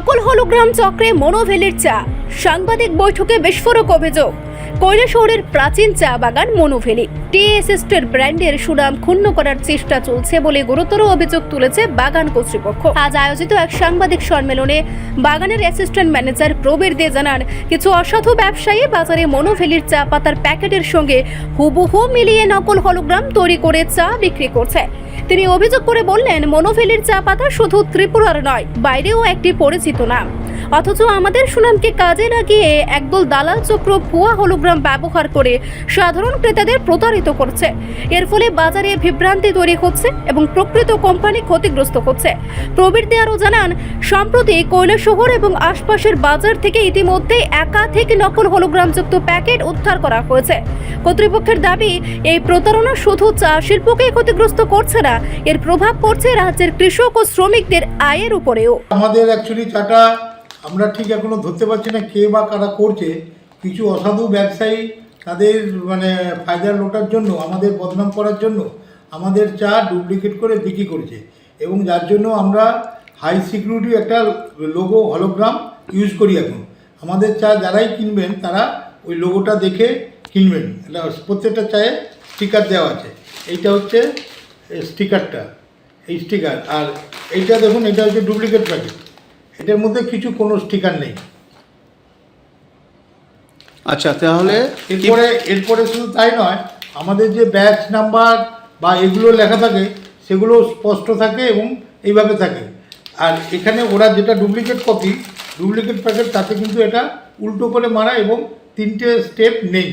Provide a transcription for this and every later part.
নকল হলোগ্রাম চক্রে মনোভেলির চা, সাংবাদিক বৈঠকে বিস্ফোরক অভিযোগ, কৈলাসহরের প্রাচীন চা বাগান মনোভেলি। টি অ্যাসিস্টের ব্র্যান্ডের সুনাম ক্ষুণ্ণ করার চেষ্টা চলছে বলে গুরুতর অভিযোগ তুলেছে বাগান কর্তৃপক্ষ। আজ আয়োজিত এক সাংবাদিক সম্মেলনে বাগানের অ্যাসিস্ট্যান্ট ম্যানেজার প্রবীর দে জানান, কিছু অসাধু ব্যবসায়ী বাজারে মনোভেলির চা পাতার প্যাকেটের সঙ্গে হুবহু মিলিয়ে নকল হলোগ্রাম তৈরি করে চা বিক্রি করছে। তিনি অভিযোগ করে বললেন মনোভেলির চা পাতা শুধু ত্রিপুরার নয় বাইরেও একটি পরিচিত নাম। অথচ আমাদের সুনামকে কাজে লাগিয়ে একদল দালাল চক্র ভুয়া হলোগ্রাম ব্যবহার করে সাধারণ ক্রেতাদের প্রতারিত করছে। এর ফলে বাজারে বিভ্রান্তি তৈরি হচ্ছে এবং প্রকৃত কোম্পানি ক্ষতিগ্রস্ত হচ্ছে। প্রবীর আরও জানান, সম্প্রতি কৈলাসহর এবং আশপাশের বাজার থেকে ইতিমধ্যে একাধিক নকল হলোগ্রামযুক্ত প্যাকেট উদ্ধার করা হয়েছে। কর্তৃপক্ষের দাবি, এই প্রতারণা শুধু চা শিল্পকেই ক্ষতিগ্রস্ত করছে না, এর প্রভাব পড়ছে রাজ্যের কৃষক ও শ্রমিকদের আয়ের উপরেও। আমাদের অ্যাকচুয়ালি চাটা আমরা ঠিক এখনও ধরতে পারছি না কে বা কারা করছে। কিছু অসাধু ব্যবসায়ী তাদের মানে ফায়দা লোটার জন্য, আমাদের বদনাম করার জন্য আমাদের চা ডুপ্লিকেট করে বিক্রি করছে। এবং যার জন্য আমরা হাই সিকিউরিটি একটা লোগো হলোগ্রাম ইউজ করি এখন। আমাদের চা যারাই কিনবেন, তারা ওই লোগোটা দেখে কিনবেন। এটা প্রত্যেকটা চায়ে স্টিকার দেওয়া আছে। এইটা হচ্ছে স্টিকারটা এই স্টিকার আর এইটা দেখুন, এটা হচ্ছে ডুপ্লিকেট প্যাকেট এটার মধ্যে কিছু কোনো স্টিকার নেই। আচ্ছা তাহলে এরপরে এরপরে শুধু তাই নয় আমাদের যে ব্যাচ নাম্বার বা এগুলো লেখা থাকে সেগুলো স্পষ্ট থাকে এবং এইভাবে থাকে। আর এখানে ওরা যেটা ডুপ্লিকেট কপি ডুপ্লিকেট প্যাকেট তাতে কিন্তু এটা উল্টো করে মারা এবং তিনটে স্টেপ নেই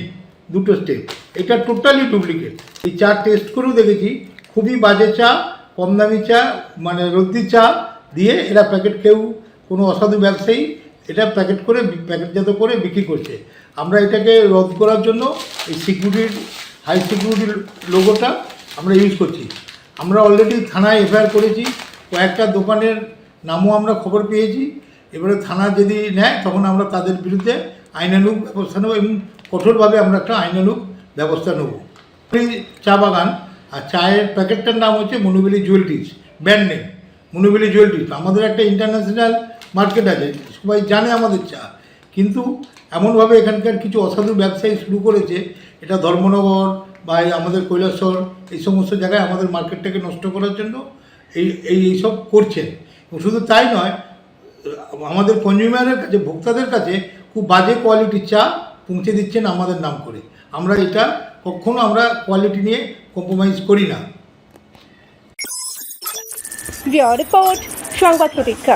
দুটো স্টেপ এটা টোটালি ডুপ্লিকেট এই চা টেস্ট করেও দেখেছি খুবই বাজে চা কম দামি চা মানে রদ্দি চা দিয়ে এরা প্যাকেট কেউ কোনো অসাধু ব্যবসায়ী এটা প্যাকেট করে প্যাকেটজাত করে বিক্রি করছে। আমরা এটাকে রদ করার জন্য এই সিকিউরিটির হাই সিকিউরিটির লোগোটা আমরা ইউজ করছি। আমরা অলরেডি থানায় এফআইআর করেছি, কয়েকটা দোকানের নামও আমরা খবর পেয়েছি। এবারে থানা যদি নেয়, তখন আমরা তাদের বিরুদ্ধে আইনানুগ ব্যবস্থা নেব এবং কঠোরভাবে আমরা একটা আইনানুগ ব্যবস্থা নেব। চা বাগান, আর চায়ের প্যাকেটটার নাম হচ্ছে মনুবেলি জুয়েলারিজ ব্র্যান্ড নেম মনুবেলি জুয়েলারিজ। আমাদের একটা ইন্টারন্যাশনাল মার্কেট আছে, সবাই জানে আমাদের চা। কিন্তু এমনভাবে এখানকার কিছু অসাধু ব্যবসায়ী শুরু করেছে, এটা ধর্মনগর বা আমাদের কৈলাসর, এই সমস্ত জায়গায় আমাদের মার্কেটটাকে নষ্ট করার জন্য এই এই এইসব করছেন। শুধু তাই নয়, আমাদের কনজিউমারের কাছে, ভোক্তাদের কাছে খুব বাজে কোয়ালিটির চা পৌঁছে দিচ্ছেন আমাদের নাম করে। আমরা এটা কখনো আমরা কোয়ালিটি নিয়ে কম্প্রোমাইজ করি না। রিপোর্ট, সংবাদ প্রতীক্ষা।